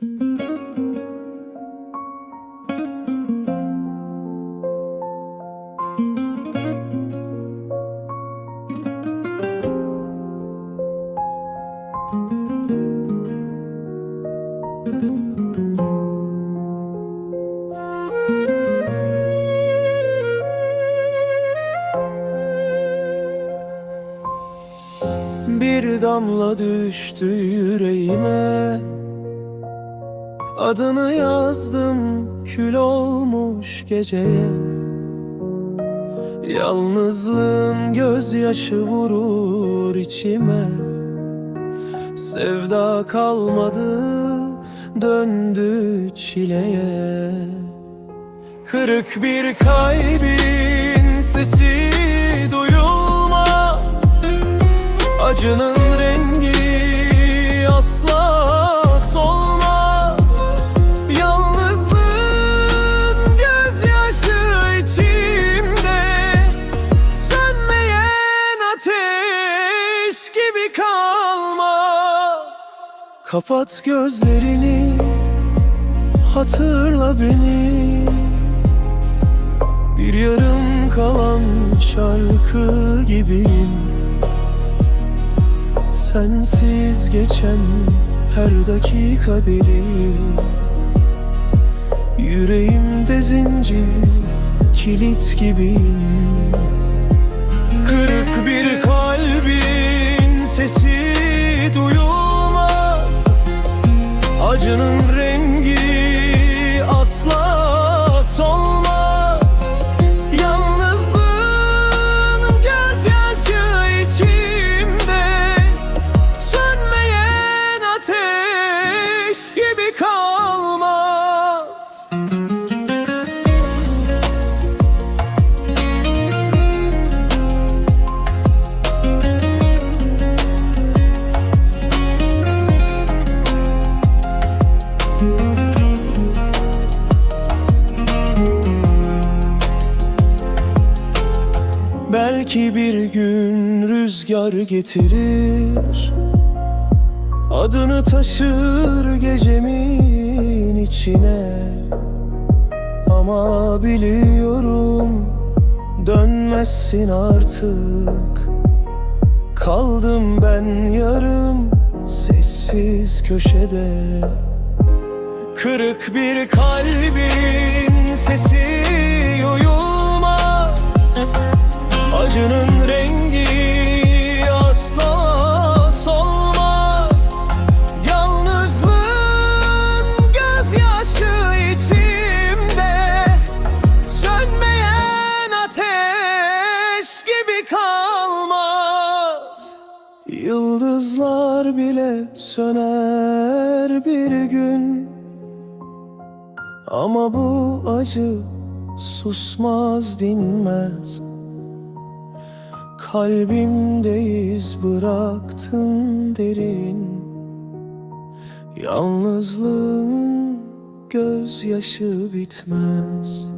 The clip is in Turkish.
Bir damla düştü yüreğime Adını yazdım kül olmuş geceye Yalnızlığın gözyaşı vurur içime. Sevda kalmadı döndü çileye. Kırık bir kalbin sesi duyulmaz. Acının Kapat gözlerini Hatırla beni. Bir yarım kalan şarkı gibiyim. Sensiz geçen her dakika derin Yüreğimde zincir kilit gibiyim Acının Belki bir gün rüzgar getirir Adını taşır gecemin içine. Ama biliyorum dönmezsin artık. Kaldım ben yarım sessiz köşede. Kırık bir kalbin sesi Yıldızlar bile söner bir gün. Ama bu acı susmaz dinmez. Kalbimde iz bıraktın derin. Yalnızlığın gözyaşı bitmez